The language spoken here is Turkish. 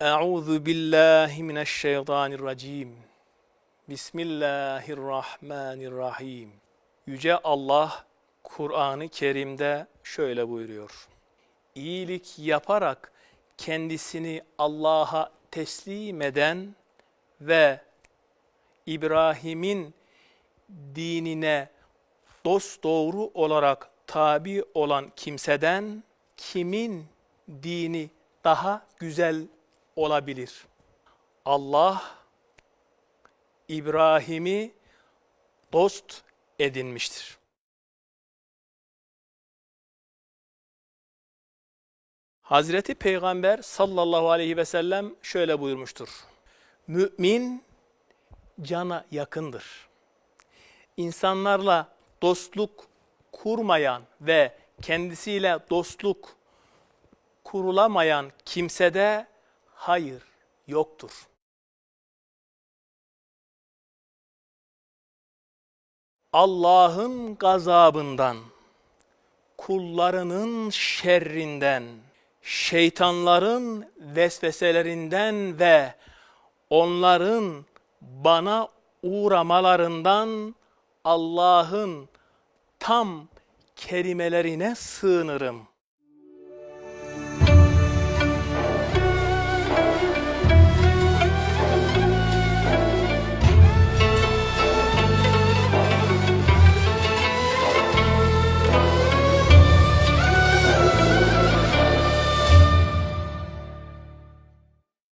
Euzu billahi mineşşeytanirracim. Bismillahirrahmanirrahim. Yüce Allah Kur'an-ı Kerim'de şöyle buyuruyor. İyilik yaparak kendisini Allah'a teslim eden ve İbrahim'in dinine dost doğru olarak tabi olan kimseden kimin dini daha güzel olabilir? Allah İbrahim'i dost edinmiştir. Hazreti Peygamber sallallahu aleyhi ve sellem şöyle buyurmuştur. Mümin cana yakındır. İnsanlarla dostluk kurmayan ve kendisiyle dostluk kurulamayan kimsede hayır yoktur. Allah'ın gazabından, kullarının şerrinden, şeytanların vesveselerinden ve onların bana uğramalarından Allah'ın tam kelimelerine sığınırım.